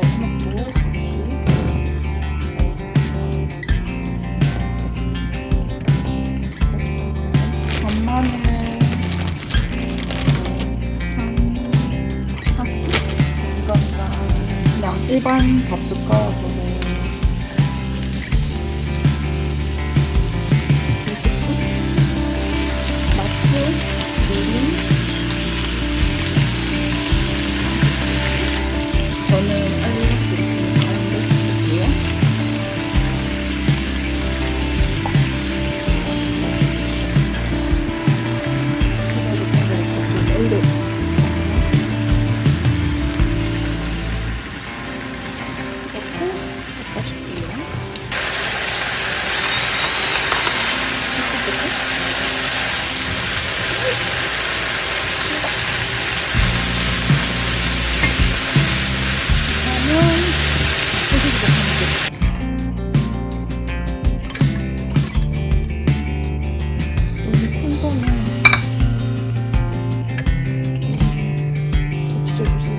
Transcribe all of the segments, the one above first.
토마토도 같이? 진간장 그냥 일반 밥 숟가락으로 찢어주세요.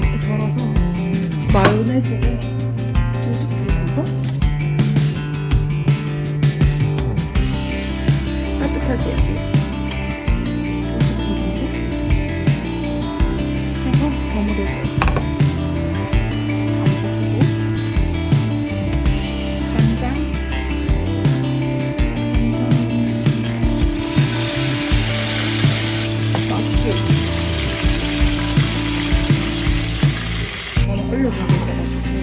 이렇게 덜어서 마요네즈를 두 스푼 정도? 올려두고 있어가지고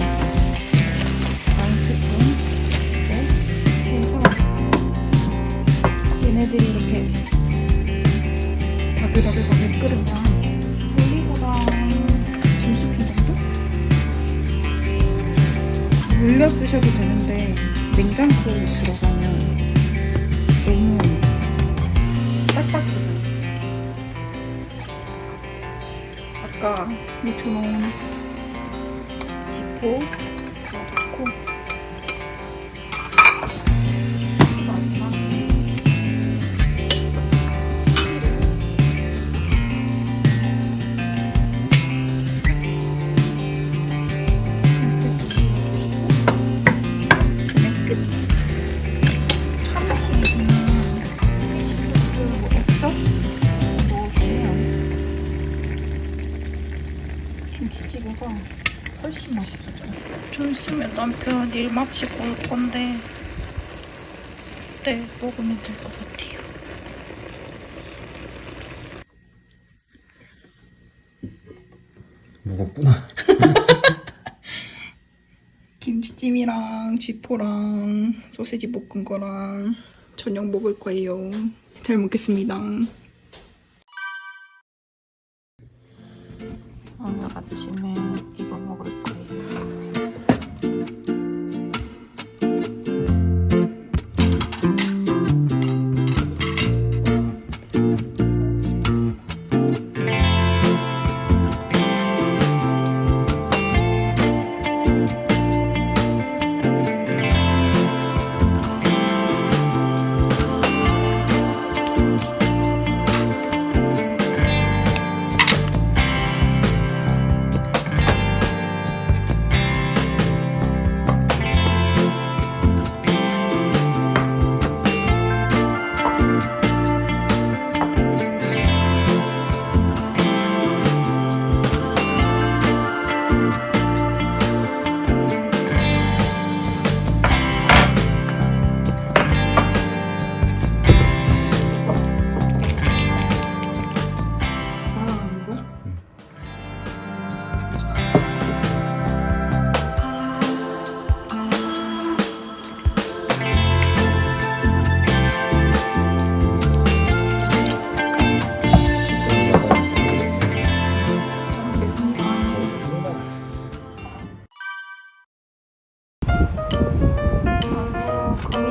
반 스푼 정도 해서 얘네들이 이렇게 바글바글바글 끓으면 올리고당 두 스푼 정도? 물려 쓰셔도 되는데 냉장고에 들어가면 너무 딱딱해져요. 아까 묻혀놓은 지 훨씬 맛있어져요. 좀 있으면 남편 일 마치고 올 건데 그때 먹으면 될 것 같아요. 무겁구나. 김치찜이랑 쥐포랑 소세지 볶은 거랑 저녁 먹을 거예요. 잘 먹겠습니다. 아침에 이거 먹을 거예요.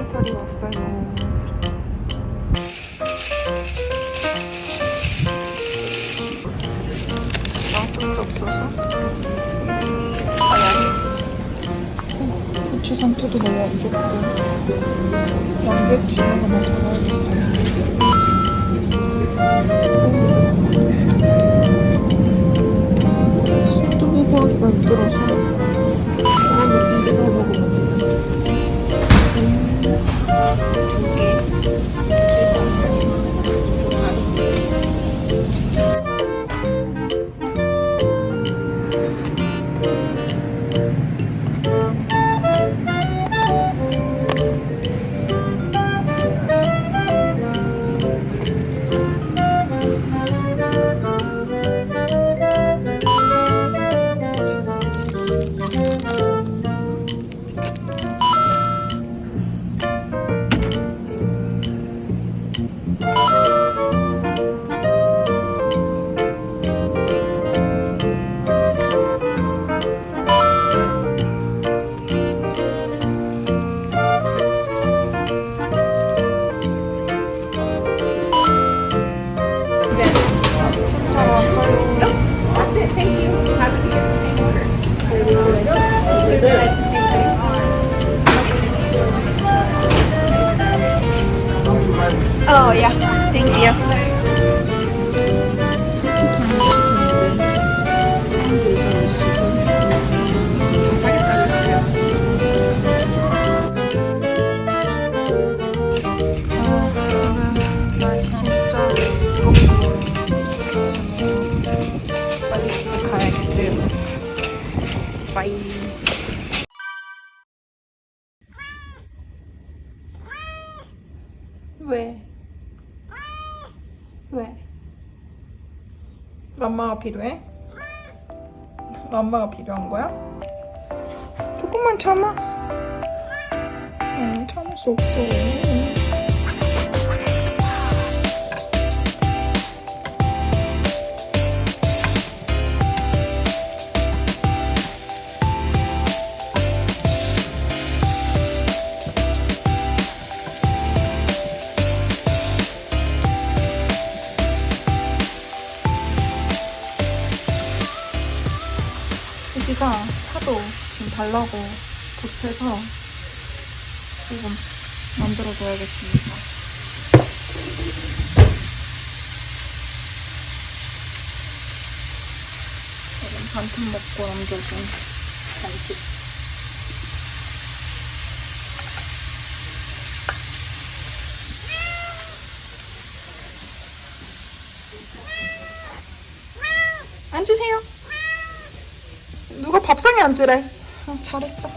아, 거미살이 왔어요. 맛은 없어서? 고추 상태도 너무 안 좋고. 양배추 하나 사가야겠어요. 순두부 구하기가 힘들어서 Oh yeah, thank you. 빠이. 왜? 왜? 맘마가 필요해? 맘마가 필요한 거야? 조금만 참아. 응, 참을 수 없어. 여기가 파도 지금 달라고 보채서 지금 만들어줘야겠습니다. 이건 반틈 먹고 남겨준 간식. 앉으세요. 밥상에 앉으래. 아, 잘했어.